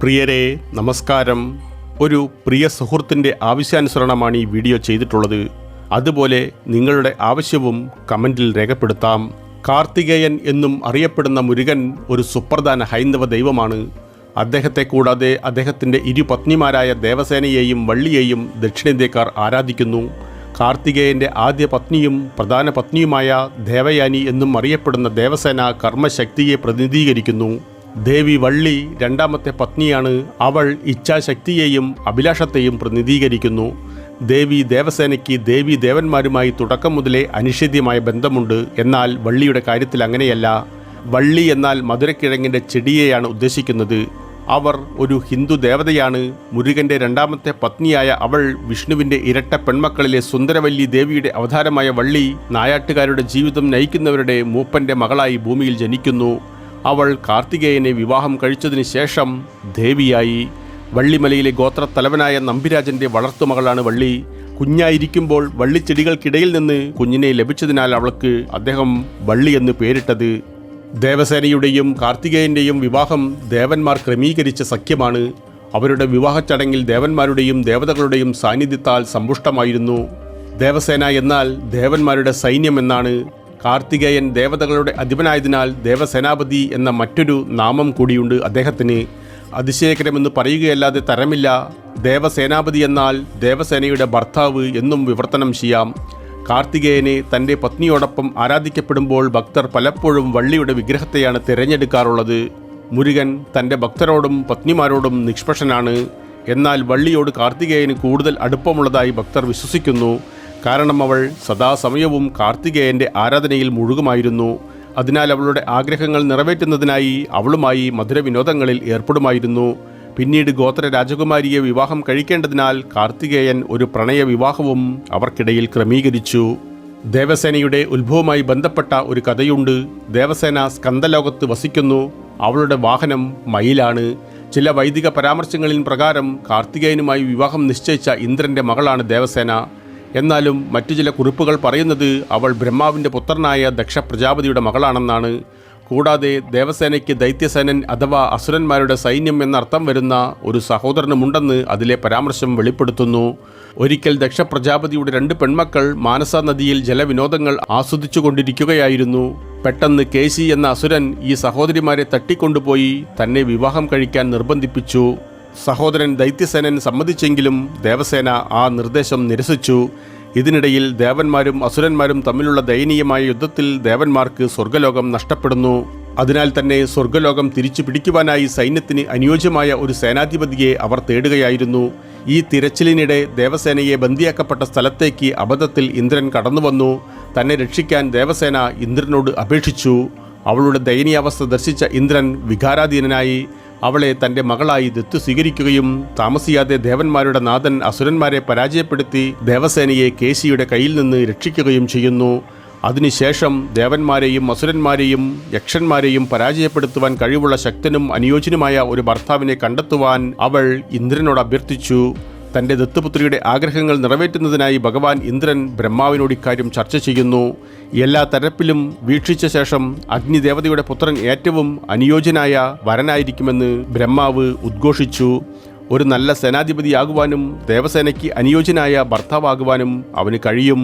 പ്രിയരെ നമസ്കാരം. ഒരു പ്രിയ സുഹൃത്തിന്റെ ആവശ്യാനുസരണമാണ് ഈ വീഡിയോ ചെയ്തിട്ടുള്ളത്. അതുപോലെ നിങ്ങളുടെ ആവശ്യവും കമന്റിൽ രേഖപ്പെടുത്താം. കാർത്തികേയൻ എന്നും അറിയപ്പെടുന്ന മുരുകൻ ഒരു സുപ്രധാന ഹൈന്ദവ ദൈവമാണ്. അദ്ദേഹത്തെ കൂടാതെ അദ്ദേഹത്തിന്റെ ഇരു പത്നിമാരായ ദേവസേനയെയും വള്ളിയെയും ദക്ഷിണേന്ത്യക്കാർ ആരാധിക്കുന്നു. കാർത്തികേയന്റെ ആദ്യ പത്നിയും പ്രധാന പത്നിയുമായ ദേവയാനി എന്നും അറിയപ്പെടുന്ന ദേവസേന കർമ്മശക്തിയെ പ്രതിനിധീകരിക്കുന്നു. ദേവി വള്ളി രണ്ടാമത്തെ പത്നിയാണ്. അവൾ ഇച്ഛാശക്തിയെയും അഭിലാഷത്തെയും പ്രതിനിധീകരിക്കുന്നു. ദേവി ദേവസേനയ്ക്ക് ദേവി ദേവന്മാരുമായി തുടക്കം മുതലേ അനിഷേധ്യമായ ബന്ധമുണ്ട്. എന്നാൽ വള്ളിയുടെ കാര്യത്തിൽ അങ്ങനെയല്ല. വള്ളി എന്നാൽ മധുരക്കിഴങ്ങിന്റെ ചെടിയെയാണ് ഉദ്ദേശിക്കുന്നത്. അവർ ഒരു ഹിന്ദു ദേവതയാണ്. മുരുകന്റെ രണ്ടാമത്തെ പത്നിയായ അവൾ വിഷ്ണുവിന്റെ ഇരട്ട പെൺമക്കളിലെ സുന്ദരവല്ലി ദേവിയുടെ അവതാരമായ വള്ളി നായാട്ടുകാരുടെ ജീവിതം നയിക്കുന്നവരുടെ മൂപ്പന്റെ മകളായി ഭൂമിയിൽ ജനിക്കുന്നു. അവൾ കാർത്തികേയനെ വിവാഹം കഴിച്ചതിന് ശേഷം ദേവിയായി. വള്ളിമലയിലെ ഗോത്രത്തലവനായ നമ്പിരാജന്റെ വളർത്തുമകളാണ് വള്ളി. കുഞ്ഞായിരിക്കുമ്പോൾ വള്ളിച്ചെടികൾക്കിടയിൽ നിന്ന് കുഞ്ഞിനെ ലഭിച്ചതിനാൽ അവൾക്ക് അദ്ദേഹം വള്ളി എന്ന് പേരിട്ടത്. ദേവസേനയുടെയും കാർത്തികേയന്റെയും വിവാഹം ദേവന്മാർ ക്രമീകരിച്ച സഖ്യമാണ്. അവരുടെ വിവാഹ ചടങ്ങിൽ ദേവന്മാരുടെയും ദേവതകളുടെയും സാന്നിധ്യത്താൽ സമ്പുഷ്ടമായിരുന്നു. ദേവസേന എന്നാൽ ദേവന്മാരുടെ സൈന്യം എന്നാണ്. കാർത്തികേയൻ ദേവതകളുടെ അധിപനായതിനാൽ ദേവസേനാപതി എന്ന മറ്റൊരു നാമം കൂടിയുണ്ട് അദ്ദേഹത്തിന്. അതിശയകരമെന്ന് പറയുകയല്ലാതെ തരമില്ല. ദേവസേനാപതി എന്നാൽ ദേവസേനയുടെ ഭർത്താവ് എന്നും വിവർത്തനം ചെയ്യാം. കാർത്തികേയനെ തന്റെ പത്നിയോടൊപ്പം ആരാധിക്കപ്പെടുമ്പോൾ ഭക്തർ പലപ്പോഴും വള്ളിയുടെ വിഗ്രഹത്തെയാണ് തിരഞ്ഞെടുക്കാറുള്ളത്. മുരുകൻ തന്റെ ഭക്തരോടും പത്നിമാരോടും നിഷ്പക്ഷനാണ്. എന്നാൽ വള്ളിയോട് കാർത്തികേയന് കൂടുതൽ അടുപ്പമുള്ളതായി ഭക്തർ വിശ്വസിക്കുന്നു. കാരണം അവൾ സദാസമയവും കാർത്തികേയന്റെ ആരാധനയിൽ മുഴുകുമായിരുന്നു. അതിനാൽ അവളുടെ ആഗ്രഹങ്ങൾ നിറവേറ്റുന്നതിനായി അവളുമായി മധുരവിനോദങ്ങളിൽ ഏർപ്പെടുമായിരുന്നു. പിന്നീട് ഗോത്ര രാജകുമാരിയെ വിവാഹം കഴിക്കേണ്ടതിനാൽ കാർത്തികേയൻ ഒരു പ്രണയ വിവാഹവും അവർക്കിടയിൽ ക്രമീകരിച്ചു. ദേവസേനയുടെ ഉത്ഭവവുമായി ബന്ധപ്പെട്ട ഒരു കഥയുണ്ട്. ദേവസേന സ്കന്ദലോകത്ത് വസിക്കുന്നു. അവളുടെ വാഹനം മയിലാണ്. ചില വൈദിക പരാമർശങ്ങളിൽ പ്രകാരം കാർത്തികേയനുമായി വിവാഹം നിശ്ചയിച്ച ഇന്ദ്രന്റെ മകളാണ് ദേവസേന. എന്നാലും മറ്റു ചില കുറിപ്പുകൾ പറയുന്നത് അവൾ ബ്രഹ്മാവിന്റെ പുത്രനായ ദക്ഷ പ്രജാപതിയുടെ മകളാണെന്നാണ്. കൂടാതെ ദേവസേനയ്ക്ക് ദൈത്യസേനൻ അഥവാ അസുരന്മാരുടെ സൈന്യം എന്നർത്ഥം വരുന്ന ഒരു സഹോദരനുമുണ്ടെന്ന് അതിലെ പരാമർശം വെളിപ്പെടുത്തുന്നു. ഒരിക്കൽ ദക്ഷ പ്രജാപതിയുടെ രണ്ട് പെൺമക്കൾ മാനസ നദിയിൽ ജലവിനോദങ്ങൾ ആസ്വദിച്ചു കൊണ്ടിരിക്കുകയായിരുന്നു പെട്ടെന്ന് കേശി എന്ന അസുരൻ ഈ സഹോദരിമാരെ തട്ടിക്കൊണ്ടുപോയി തന്നെ വിവാഹം കഴിക്കാൻ നിർബന്ധിപ്പിച്ചു. സഹോദരൻ ദൈത്യസേനൻ സമ്മതിച്ചെങ്കിലും ദേവസേന ആ നിർദ്ദേശം നിരസിച്ചു. ഇതിനിടയിൽ ദേവന്മാരും അസുരന്മാരും തമ്മിലുള്ള ദയനീയമായ യുദ്ധത്തിൽ ദേവന്മാർക്ക് സ്വർഗലോകം നഷ്ടപ്പെടുന്നു. അതിനാൽ തന്നെ സ്വർഗലോകം തിരിച്ചു പിടിക്കുവാനായി സൈന്യത്തിന് അനുയോജ്യമായ ഒരു സേനാധിപതിയെ അവർ തേടുകയായിരുന്നു. ഈ തിരച്ചിലിനിടെ ദേവസേനയെ ബന്ദിയാക്കപ്പെട്ട സ്ഥലത്തേക്ക് അബദ്ധത്തിൽ ഇന്ദ്രൻ കടന്നുവന്നു. തന്നെ രക്ഷിക്കാൻ ദേവസേന ഇന്ദ്രനോട് അപേക്ഷിച്ചു. അവളുടെ ദയനീയാവസ്ഥ ദർശിച്ച ഇന്ദ്രൻ വികാരാധീനനായി. അവളെ തന്റെ മകളായി ദത്തു സ്വീകരിക്കുകയും താമസിയാതെ ദേവന്മാരുടെ നാഥൻ അസുരന്മാരെ പരാജയപ്പെടുത്തി ദേവസേനയെ കേശിയുടെ കയ്യിൽ നിന്ന് രക്ഷിക്കുകയും ചെയ്യുന്നു. അതിനുശേഷം ദേവന്മാരെയും അസുരന്മാരെയും യക്ഷന്മാരെയും പരാജയപ്പെടുത്തുവാൻ കഴിവുള്ള ശക്തനും അനുയോജ്യനുമായ ഒരു ഭർത്താവിനെ കണ്ടെത്തുവാൻ അവൾ ഇന്ദ്രനോട് അഭ്യർത്ഥിച്ചു. തന്റെ ദത്തുപുത്രിയുടെ ആഗ്രഹങ്ങൾ നിറവേറ്റുന്നതിനായി ഭഗവാൻ ഇന്ദ്രൻ ബ്രഹ്മാവിനോട് ഇക്കാര്യം ചർച്ച ചെയ്യുന്നു. എല്ലാ തരപ്പിലും വീക്ഷിച്ച ശേഷം അഗ്നിദേവതയുടെ പുത്രൻ ഏറ്റവും അനുയോജ്യനായ വരനായിരിക്കുമെന്ന് ബ്രഹ്മാവ് ഉദ്ഘോഷിച്ചു. ഒരു നല്ല സേനാധിപതിയാകുവാനും ദേവസേനയ്ക്ക് അനുയോജ്യനായ ഭർത്താവാകുവാനും അവന് കഴിയും.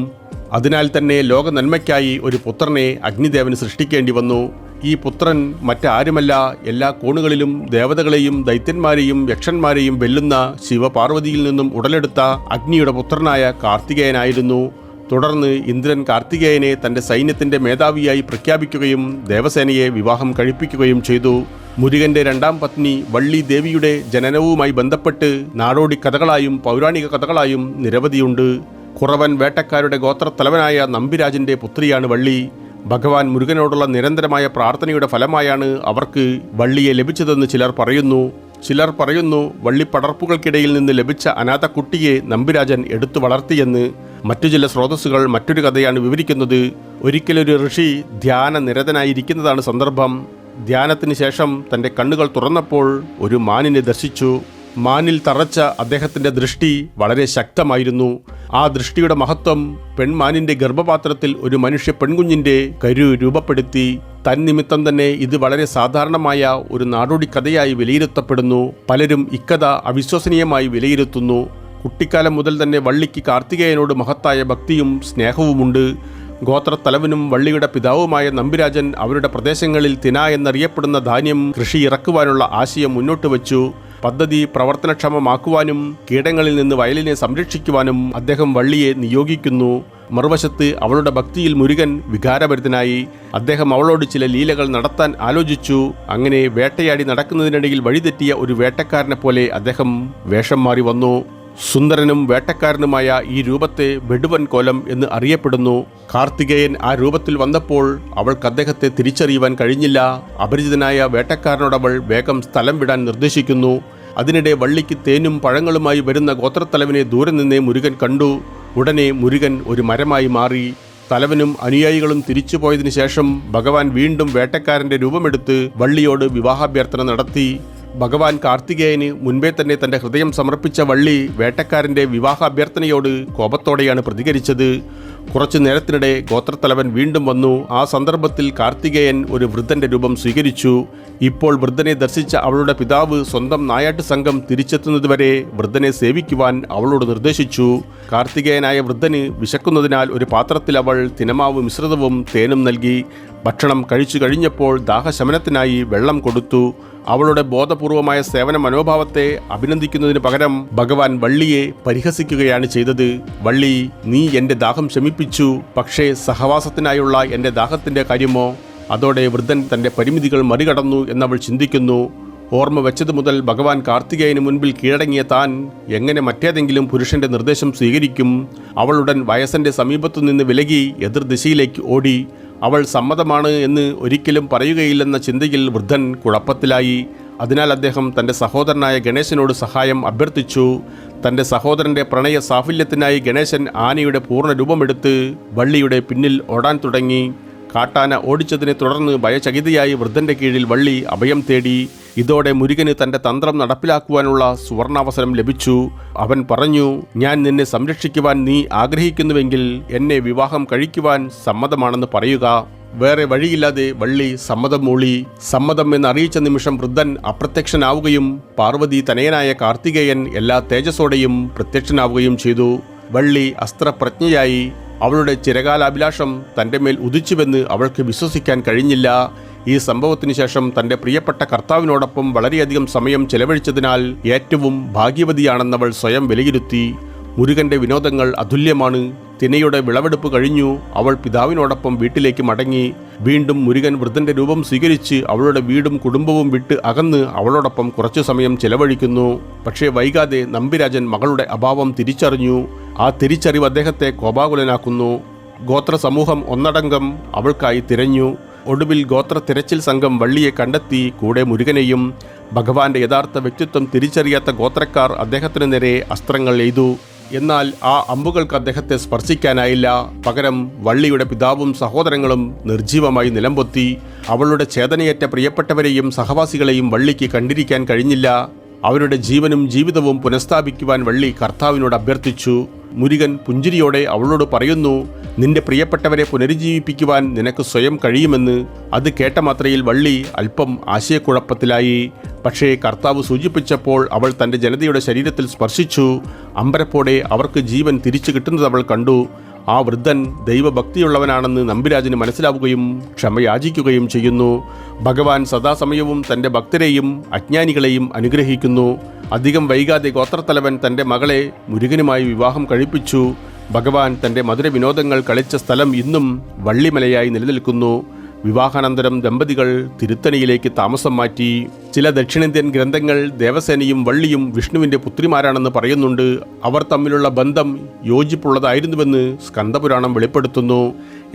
അതിനാൽ തന്നെ ലോകനന്മയ്ക്കായി ഒരു പുത്രനെ അഗ്നിദേവന് സൃഷ്ടിക്കേണ്ടി വന്നു. ഈ പുത്രൻ മറ്റാരുമല്ല. എല്ലാ കോണുകളിലും ദേവതകളെയും ദൈത്യന്മാരെയും യക്ഷന്മാരെയും വെല്ലുന്ന ശിവപാർവതിയിൽ നിന്നും ഉടലെടുത്ത അഗ്നിയുടെ പുത്രനായ കാർത്തികേയനായിരുന്നു. തുടർന്ന് ഇന്ദ്രൻ കാർത്തികേയനെ തന്റെ സൈന്യത്തിന്റെ മേധാവിയായി പ്രഖ്യാപിക്കുകയും ദേവസേനയെ വിവാഹം കഴിപ്പിക്കുകയും ചെയ്തു. മുരുകന്റെ രണ്ടാം പത്നി വള്ളി ദേവിയുടെ ജനനവുമായി ബന്ധപ്പെട്ട് നാടോടി കഥകളായും പൗരാണിക കഥകളായും നിരവധിയുണ്ട്. കുറവൻ വേട്ടക്കാരുടെ ഗോത്രത്തലവനായ നമ്പിരാജിന്റെ പുത്രിയാണ് വള്ളി. ഭഗവാൻ മുരുകനോടുള്ള നിരന്തരമായ പ്രാർത്ഥനയുടെ ഫലമായാണ് അവർക്ക് വള്ളിയെ ലഭിച്ചതെന്ന് ചിലർ പറയുന്നു. ചിലർ പറയുന്നു വള്ളിപ്പടർപ്പുകൾക്കിടയിൽ നിന്ന് ലഭിച്ച അനാഥ കുട്ടിയെ നമ്പിരാജൻ എടുത്തു വളർത്തിയെന്ന്. മറ്റു ചില സ്രോതസ്സുകൾ മറ്റൊരു കഥയാണ് വിവരിക്കുന്നത്. ഒരിക്കലൊരു ഋഷി ധ്യാന നിരതനായിരിക്കുന്നതാണ് സന്ദർഭം. ധ്യാനത്തിന് ശേഷം തന്റെ കണ്ണുകൾ തുറന്നപ്പോൾ ഒരു മാനിനെ ദർശിച്ചു. മാനിൽ തറച്ച അദ്ദേഹത്തിന്റെ ദൃഷ്ടി വളരെ ശക്തമായിരുന്നു. ആ ദൃഷ്ടിയുടെ മഹത്വം പെൺമാനിന്റെ ഗർഭപാത്രത്തിൽ ഒരു മനുഷ്യ പെൺകുഞ്ഞിന്റെ കരു രൂപപ്പെടുത്തി. തന്നിമിത്തം തന്നെ ഇത് വളരെ സാധാരണമായ ഒരു നാടോടി കഥയായി വിലയിരുത്തപ്പെടുന്നു. പലരും ഇക്കഥ അവിശ്വസനീയമായി വിലയിരുത്തുന്നു. കുട്ടിക്കാലം മുതൽ തന്നെ വള്ളിക്ക് കാർത്തികേയനോട് മഹത്തായ ഭക്തിയും സ്നേഹവുമുണ്ട്. ഗോത്രത്തലവനും വള്ളിയുടെ പിതാവുമായ നമ്പിരാജൻ അവരുടെ പ്രദേശങ്ങളിൽ തിന എന്നറിയപ്പെടുന്ന ധാന്യം കൃഷി ഇറക്കുവാനുള്ള ആശയം മുന്നോട്ട് വച്ചു. പദ്ധതി പ്രവർത്തനക്ഷമമാക്കുവാനും കീടങ്ങളിൽ നിന്ന് വയലിനെ സംരക്ഷിക്കുവാനും അദ്ദേഹം വള്ളിയെ നിയോഗിക്കുന്നു. മറുവശത്ത് അവളുടെ ഭക്തിയിൽ മുരുകൻ വികാരഭരിതനായി. അദ്ദേഹം അവളോട് ചില ലീലകൾ നടത്താൻ ആലോചിച്ചു. അങ്ങനെ വേട്ടയാടി നടക്കുന്നതിനിടയിൽ വഴിതെറ്റിയ ഒരു വേട്ടക്കാരനെ പോലെ അദ്ദേഹം വേഷം മാറി വന്നു. സുന്ദരനും വേട്ടക്കാരനുമായ ഈ രൂപത്തെ വെടുവൻ കോലം എന്ന് അറിയപ്പെടുന്നു. കാർത്തികേയൻ ആ രൂപത്തിൽ വന്നപ്പോൾ അവൾക്ക് അദ്ദേഹത്തെ തിരിച്ചറിയുവാൻ കഴിഞ്ഞില്ല. അപരിചിതനായ വേട്ടക്കാരനോടവൾ വേഗം സ്ഥലം വിടാൻ നിർദ്ദേശിക്കുന്നു. അതിനിടെ വള്ളിക്ക് തേനും പഴങ്ങളുമായി വരുന്ന ഗോത്രത്തലവനെ ദൂരെ നിന്നേ മുരുകൻ കണ്ടു. ഉടനെ മുരുകൻ ഒരു മരമായി മാറി. തലവനും അനുയായികളും തിരിച്ചു പോയതിനു ശേഷം ഭഗവാൻ വീണ്ടും വേട്ടക്കാരന്റെ രൂപമെടുത്ത് വള്ളിയോട് വിവാഹാഭ്യർത്ഥന നടത്തി. ഭഗവാൻ കാർത്തികേയന് മുൻപേ തന്നെ തന്റെ ഹൃദയം സമർപ്പിച്ച വള്ളി വേട്ടക്കാരന്റെ വിവാഹ അഭ്യർത്ഥനയോട് കോപത്തോടെയാണ് പ്രതികരിച്ചത്. കുറച്ചു നേരത്തിനിടെ ഗോത്രത്തലവൻ വീണ്ടും വന്നു. ആ സന്ദർഭത്തിൽ കാർത്തികേയൻ ഒരു വൃദ്ധന്റെ രൂപം സ്വീകരിച്ചു. ഇപ്പോൾ വൃദ്ധനെ ദർശിച്ച അവളുടെ പിതാവ് സ്വന്തം നായാട്ട് സംഘം തിരിച്ചെത്തുന്നതുവരെ വൃദ്ധനെ സേവിക്കുവാൻ അവളോട് നിർദ്ദേശിച്ചു. കാർത്തികേയനായ വൃദ്ധന് വിശക്കുന്നതിനാൽ ഒരു പാത്രത്തിൽ അവൾ തിനമാവ് മിശ്രിതവും തേനും നൽകി ഭക്ഷണം കഴിച്ചു കഴിഞ്ഞപ്പോൾ ദാഹശമനത്തിനായി വെള്ളം കൊടുത്തു. അവളുടെ ബോധപൂർവമായ സേവന മനോഭാവത്തെ അഭിനന്ദിക്കുന്നതിന് പകരം ഭഗവാൻ വള്ളിയെ പരിഹസിക്കുകയാണ് ചെയ്തത്. വള്ളി നീ എന്റെ ദാഹം ശമിപ്പിച്ചു. പക്ഷേ സഹവാസത്തിനായുള്ള എന്റെ ദാഹത്തിന്റെ കാര്യമോ? അതോടെ വൃദ്ധൻ തന്റെ പരിമിതികൾ മറികടന്നു എന്നവൾ ചിന്തിക്കുന്നു. ഓർമ്മ വെച്ചതു മുതൽ ഭഗവാൻ കാർത്തികേയന് മുൻപിൽ കീഴടങ്ങിയ താൻ എങ്ങനെ മറ്റേതെങ്കിലും പുരുഷന്റെ നിർദ്ദേശം സ്വീകരിക്കും? അവളുടൻ വയസ്സന്റെ സമീപത്തു നിന്ന് വിലകി എതിർദിശയിലേക്ക് ഓടി. അവൾ സമ്മതമാണ് എന്ന് ഒരിക്കലും പറയുകയില്ലെന്ന ചിന്തയിൽ വൃദ്ധൻ കുഴപ്പത്തിലായി. അതിനാൽ അദ്ദേഹം തന്റെ സഹോദരനായ ഗണേശനോട് സഹായം അഭ്യർത്ഥിച്ചു. തന്റെ സഹോദരന്റെ പ്രണയ സാഫല്യത്തിനായി ഗണേശൻ ആനയുടെ പൂർണ രൂപമെടുത്ത് വള്ളിയുടെ പിന്നിൽ ഓടാൻ തുടങ്ങി. കാട്ടാന ഓടിച്ചതിനെ തുടർന്ന് ഭയചകിതയായി വൃദ്ധന്റെ കീഴിൽ വള്ളി അഭയം തേടി. ഇതോടെ മുരുകന് തന്റെ തന്ത്രം നടപ്പിലാക്കുവാനുള്ള സുവർണാവസരം ലഭിച്ചു. അവൻ പറഞ്ഞു ഞാൻ നിന്നെ സംരക്ഷിക്കുവാൻ നീ ആഗ്രഹിക്കുന്നുവെങ്കിൽ എന്നെ വിവാഹം കഴിക്കുവാൻ സമ്മതമാണെന്ന് പറയുക. വേറെ വഴിയില്ലാതെ വള്ളി സമ്മതം മൂളി. സമ്മതം എന്ന് അറിയിച്ച നിമിഷം വൃദ്ധൻ അപ്രത്യക്ഷനാവുകയും പാർവതി തനയനായ കാർത്തികേയൻ എല്ലാ തേജസ്സോടെയും പ്രത്യക്ഷനാവുകയും ചെയ്തു. വള്ളി അസ്ത്രപ്രജ്ഞയായി. അവളുടെ ചിരകാല അഭിലാഷം തന്റെ മേൽ ഉദിച്ചുവെന്ന് അവൾക്ക് വിശ്വസിക്കാൻ കഴിഞ്ഞില്ല. ഈ സംഭവത്തിന് ശേഷം തന്റെ പ്രിയപ്പെട്ട കർത്താവിനോടൊപ്പം വളരെയധികം സമയം ചെലവഴിച്ചതിനാൽ ഏറ്റവും ഭാഗ്യവതിയാണെന്നവൾ സ്വയം വിലയിരുത്തി. മുരുകന്റെ വിനോദങ്ങൾ അതുല്യമാണ്. തിനയുടെ വിളവെടുപ്പ് കഴിഞ്ഞു. അവൾ പിതാവിനോടൊപ്പം വീട്ടിലേക്ക് മടങ്ങി. വീണ്ടും മുരുകൻ വൃദ്ധന്റെ രൂപം സ്വീകരിച്ച് അവളുടെ വീടും കുടുംബവും വിട്ട് അകന്ന് അവളോടൊപ്പം കുറച്ചു സമയം ചെലവഴിക്കുന്നു. പക്ഷേ വൈകാതെ നമ്പിരാജൻ മകളുടെ അഭാവം തിരിച്ചറിഞ്ഞു. ആ തിരിച്ചറിവ് അദ്ദേഹത്തെ കോപാകുലനാക്കുന്നു. ഗോത്ര സമൂഹം ഒന്നടങ്കം അവൾക്കായി തിരഞ്ഞു. ഒടുവിൽ ഗോത്ര തിരച്ചിൽ സംഘം വള്ളിയെ കണ്ടെത്തി കൂടെ മുരുകനെയും ഭഗവാന്റെ യഥാർത്ഥ വ്യക്തിത്വം തിരിച്ചറിയാത്ത ഗോത്രക്കാർ അദ്ദേഹത്തിന് നേരെ അസ്ത്രങ്ങൾ എയ്തു. എന്നാൽ ആ അമ്പുകൾക്ക് അദ്ദേഹത്തെ സ്പർശിക്കാനായില്ല. പകരം വള്ളിയുടെ പിതാവും സഹോദരങ്ങളും നിർജീവമായി നിലംപൊത്തി അവളുടെ ചേതനയേറ്റ പ്രിയപ്പെട്ടവരെയും സഹവാസികളെയും വള്ളിക്ക് കണ്ടിരിക്കാൻ കഴിഞ്ഞില്ല. അവരുടെ ജീവനും ജീവിതവും പുനഃസ്ഥാപിക്കുവാൻ വള്ളി കർത്താവിനോട് അഭ്യർത്ഥിച്ചു. മുരുകൻ പുഞ്ചിരിയോടെ അവളോട് പറയുന്നു നിന്റെ പ്രിയപ്പെട്ടവരെ പുനരുജ്ജീവിപ്പിക്കുവാൻ നിനക്ക് സ്വയം കഴിയുമെന്ന്. അത് കേട്ട മാത്രയിൽ വള്ളി അല്പം ആശയക്കുഴപ്പത്തിലായി. പക്ഷേ കർത്താവ് സൂചിപ്പിച്ചപ്പോൾ അവൾ തന്റെ ജനതയുടെ ശരീരത്തിൽ സ്പർശിച്ചു. അമ്പരപ്പോടെ അവർക്ക് ജീവൻ തിരിച്ചു കിട്ടുന്നത് അവൾ കണ്ടു. ആ വൃദ്ധൻ ദൈവഭക്തിയുള്ളവനാണെന്ന് നമ്പിരാജന് മനസ്സിലാവുകയും ക്ഷമയാചിക്കുകയും ചെയ്യുന്നു. ഭഗവാൻ സദാസമയവും തന്റെ ഭക്തരെയും അജ്ഞാനികളെയും അനുഗ്രഹിക്കുന്നു. അധികം വൈകാതെ ഗോത്രത്തലവൻ തന്റെ മകളെ മുരുകനുമായി വിവാഹം കഴിപ്പിച്ചു. ഭഗവാൻ തന്റെ മധുര വിനോദങ്ങൾ കളിച്ച സ്ഥലം ഇന്നും വള്ളിമലയായി നിലനിൽക്കുന്നു. വിവാഹാനന്തരം ദമ്പതികൾ തിരുത്തണിയിലേക്ക് താമസം മാറ്റി ചില ദക്ഷിണേന്ത്യൻ ഗ്രന്ഥങ്ങൾ ദേവസേനയും വള്ളിയും വിഷ്ണുവിന്റെ പുത്രിമാരാണെന്ന് പറയുന്നുണ്ട്. അവർ തമ്മിലുള്ള ബന്ധം യോജിപ്പുള്ളതായിരുന്നുവെന്ന് സ്കന്ദപുരാണം വെളിപ്പെടുത്തുന്നു.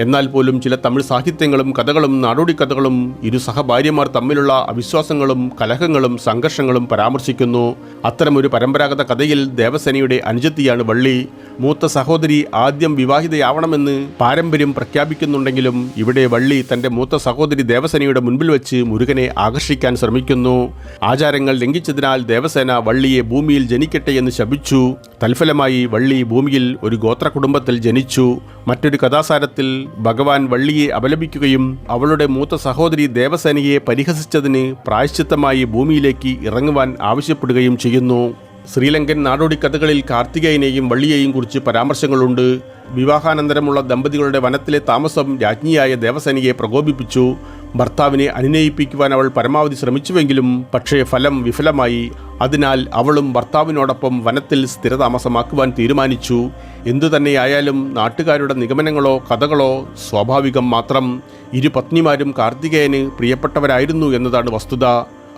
എന്നാൽ പോലും ചില തമിഴ് സാഹിത്യങ്ങളും കഥകളും നാടോടിക്കഥകളും ഇരു സഹഭാര്യമാർ തമ്മിലുള്ള അവിശ്വാസങ്ങളും കലഹങ്ങളും സംഘർഷങ്ങളും പരാമർശിക്കുന്നു. അത്തരമൊരു പരമ്പരാഗത കഥയിൽ ദേവസേനയുടെ അനുജത്തിയാണ് വള്ളി. മൂത്ത സഹോദരി ആദ്യം വിവാഹിതയാവണമെന്ന് പാരമ്പര്യം പ്രഖ്യാപിക്കുന്നുണ്ടെങ്കിലും ഇവിടെ വള്ളി തന്റെ മൂത്ത സഹോദരി ദേവസേനയുടെ മുൻപിൽ വെച്ച് മുരുകനെ ആകർഷിക്കാൻ ശ്രമിക്കുന്നു. തുടർന്നു ആചാരങ്ങൾ ലംഘിച്ചതിനാൽ ദേവസേന വള്ളിയെ ഭൂമിയിൽ ജനിക്കട്ടെ എന്ന് ശപിച്ചു. തൽഫലമായി വള്ളി ഭൂമിയിൽ ഒരു ഗോത്ര കുടുംബത്തിൽ ജനിച്ചു. മറ്റൊരു കഥാസാരത്തിൽ ഭഗവാൻ വള്ളിയെ അപലപിക്കുകയും അവളുടെ മൂത്ത സഹോദരി ദേവസേനയെ പരിഹസിച്ചതിന് പ്രായശ്ചിത്തമായി ഭൂമിയിലേക്ക് ഇറങ്ങുവാൻ ആവശ്യപ്പെടുകയും ചെയ്യുന്നു. ശ്രീലങ്കൻ നാടോടി കഥകളിൽ കാർത്തികേയനെയും വള്ളിയെയും കുറിച്ച് പരാമർശങ്ങളുണ്ട്. വിവാഹാനന്തരമുള്ള ദമ്പതികളുടെ വനത്തിലെ താമസം രാജ്ഞിയായ ദേവസേനയെ പ്രകോപിപ്പിച്ചു. ഭർത്താവിനെ അനുനയിപ്പിക്കുവാൻ അവൾ പരമാവധി ശ്രമിച്ചുവെങ്കിലും പക്ഷേ ഫലം വിഫലമായി. അതിനാൽ അവളും ഭർത്താവിനോടൊപ്പം വനത്തിൽ സ്ഥിരതാമസമാക്കുവാൻ തീരുമാനിച്ചു. എന്തുതന്നെയായാലും നാട്ടുകാരുടെ നിഗമനങ്ങളോ കഥകളോ സ്വാഭാവികം മാത്രം. ഇരു പത്നിമാരും കാർത്തികേയന് പ്രിയപ്പെട്ടവരായിരുന്നു എന്നതാണ് വസ്തുത.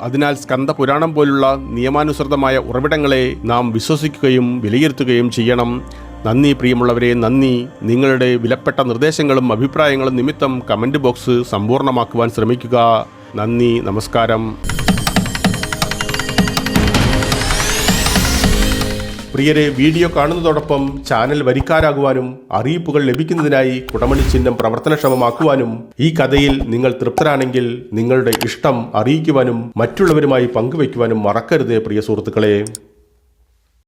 അതിനാൽ സ്കന്ദപുരാണം പോലുള്ള നിയമാനുസൃതമായ ഉറവിടങ്ങളെ നാം വിശ്വസിക്കുകയും വിലയിരുത്തുകയും ചെയ്യണം. നന്ദി പ്രിയമുള്ളവരെ നന്ദി. നിങ്ങളുടെ വിലപ്പെട്ട നിർദ്ദേശങ്ങളും അഭിപ്രായങ്ങളും നിമിത്തം കമന്റ് ബോക്സ് സമ്പൂർണമാക്കുവാൻ ശ്രമിക്കുക. നന്ദി നമസ്കാരം. പ്രിയരെ വീഡിയോ കാണുന്നതോടൊപ്പം ചാനൽ വരിക്കാരാകുവാനും അറിയിപ്പുകൾ ലഭിക്കുന്നതിനായി കുടമണി ചിഹ്നം പ്രവർത്തനക്ഷമമാക്കുവാനും ഈ കഥയിൽ നിങ്ങൾ തൃപ്തരാണെങ്കിൽ നിങ്ങളുടെ ഇഷ്ടം അറിയിക്കുവാനും മറ്റുള്ളവരുമായി പങ്കുവയ്ക്കുവാനും മറക്കരുത് പ്രിയ സുഹൃത്തുക്കളെ.